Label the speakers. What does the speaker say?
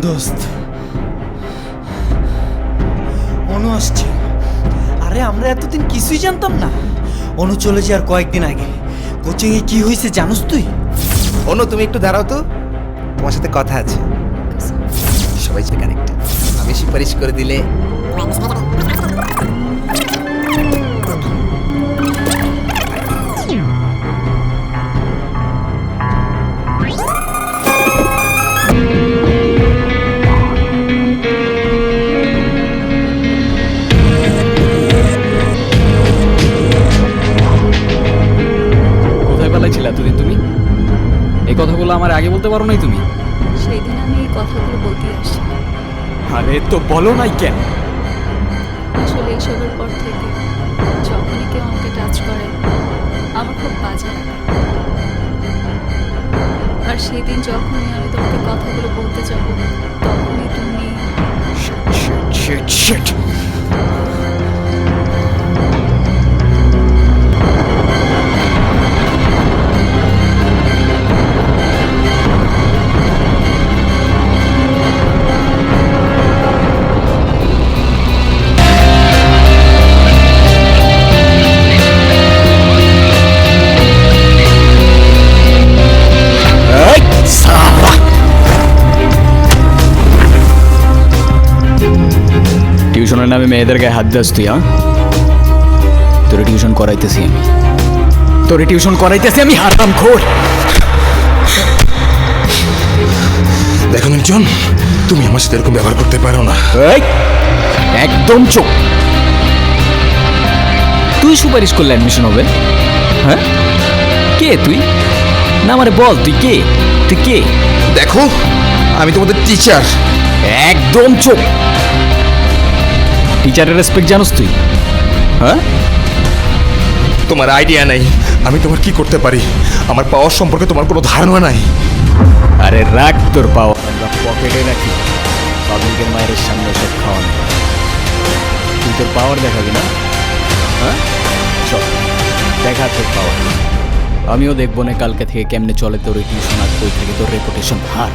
Speaker 1: দোস্ত। অনু আসছে। আরে, আমরা এতদিন কিছুই জানতাম না। অনু চলে যাওয়ার কয়েকদিন আগে। কোচিং এ কি হয়েছে জানোস তুই?
Speaker 2: অনু, তুমি একটু দাঁড়াও তো। তোমার সাথে কথা আছে। সবাই সেখানে কানেক্ট আমি সুপারিশ করে দিলে
Speaker 3: এতদিন তুমি? এই কথাগুলো আমার আগে বলতে পারো নাই তুমি?
Speaker 4: সেই দিন আমি এই কথাগুলো বলতে আসছি
Speaker 3: আরে তো বলো নাই কেন?
Speaker 4: আসলে এইসবের পর থেকে যখনই কেউ আমাকে টাচ করে আমার খুব বাজে লাগে। আর সেই দিন যখনই আমি তোমাকে কথাগুলো বলতে যাব তখনই তুমি
Speaker 3: টিউশনের নামে মেয়েদের গায়ে হাত দাস তুই হ্যাঁ? তোরে টিউশন করাইতেছি আমি। তোরে টিউশন করাইতেছি আমি হারাম খোর।
Speaker 5: দেখো নির্জন তুমি আমার সাথে এরকম ব্যবহার করতে পারো না।
Speaker 3: একদম চোখ তুই সুপারিশ করলে অ্যাডমিশন হবে হ্যাঁ? কে তুই? না আমারে বল তুই কে? তুই কে?
Speaker 5: দেখো আমি তোমাদের টিচার
Speaker 3: একদম চোখ টিচারের রেসপেক্ট জানোস তুই। হ্যাঁ?
Speaker 5: তোমার আইডিয়া নাই। আমি তোমার কি করতে পারি? আমার পাওয়ার সম্পর্কে তোমার কোনো ধারণা নাই।
Speaker 3: আরে রাখ তোর পাওয়ার পকেটে রাখি পাবলিকের মায়ের সামনে সব খাওয়ানো। তুই তোর পাওয়ার দেখাবি না? হ্যাঁ? চল দেখা তোর পাওয়ার আমিও দেখব না কালকে থেকে কেমনে চলে তোর টিউশন আর বই থেকে তোর রেপুটেশন হার।